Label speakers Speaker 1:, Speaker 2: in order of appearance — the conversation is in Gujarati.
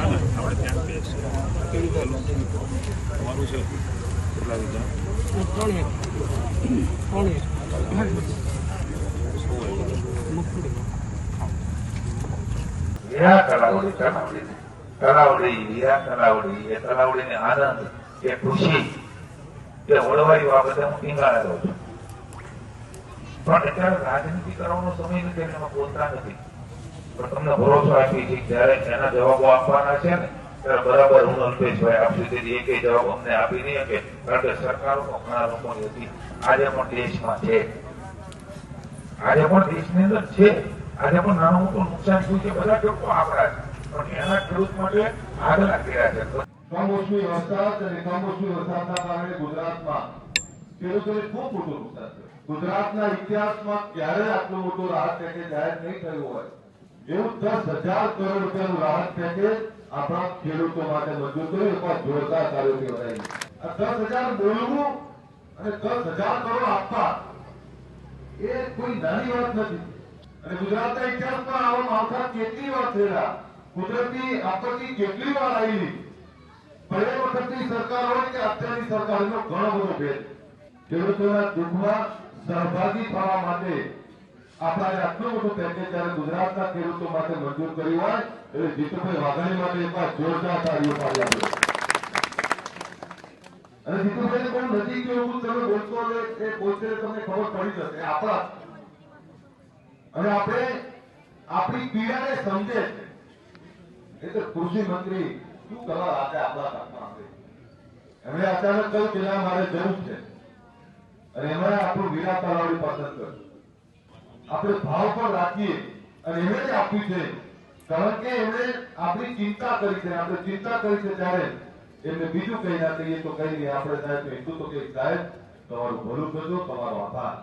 Speaker 1: ના ના આપણે ત્યાં તમારું છે કેટલા
Speaker 2: ત્રણ ત્રણ
Speaker 3: તલાવડી એ તલાવડીને આનંદ એ ખુશી એ વળવાઈ બાબતે હું ટીંગાણા દઉં છું. પણ અત્યારે રાજનીતિ કરવાનો સમય નથી એમાં બોલતા નથી. પણ તમને ભરોસો આપી છે કે જ્યારે એના જવાબો આપવાના છે ને, ત્યારે બરાબર હું અલ્પેશભાઈ આપશું તેથી એકે જવાબ અમને આપી નહીં શકે. કારણ કે સરકારો ઘણા લોકોની હતી આજે પણ દેશમાં છે. આજે પણ દેશની અંદર છે. આજે પણ નાનું મોટું નુકસાન થયું છે. બધા ખેડૂતો આપણા છે. પણ એના ખેડૂત માટે આગળ કર્યા છે.
Speaker 4: કમોસમી વરસાદ અને કમોસમી વરસાદના કારણે ગુજરાતમાં? ખેડૂતોને ખૂબ મોટું નુકસાન થયું. ગુજરાતના ઇતિહાસમાં ક્યારે આટલો મોટો રાહત પેકેજ જાહેર નહીં થયું હોય. કેટલી વાર થયેલા. કુદરતી આપત્તિ કેટલી વાર આવેલી પહેલી વખત વખતની સરકાર હોય કે અત્યારની સરકારનો ઘણો બધો ભેદ. ખેડૂતોના દુઃખમાં સહભાગી થવા માટે આપણા આટલું મોટું પેકેજ જ્યારે ગુજરાતના ખેડૂતો માટે મંજૂર કર્યું હોય, એટલે જીતુભાઈ વાઘાણી માટે એક જોરદાર તાળીઓ પાડી આપો. અને આપણા. આપણે પીડાને સમજે. એટલે કૃષિ મંત્રી શું કરવા આજે આપણા એમણે અચાનક કહ્યું કે મારે જરૂર છે. અને એમણે આપણું વિરા તલાવડી પસંદ કર્યું. આપણે ભાવ પણ રાખીએ અને એમણે જ આપ્યું છે. કારણ કે એમણે આપણી ચિંતા કરી છે આપણે ચિંતા કરી છે ત્યારે એમને બીજું કઈ ના કહીએ તો કઈ નહીં. આપણે સાહેબ હિન્દુ તો કે સાહેબ તમારું ભલું કરજો, તમારો આભાર.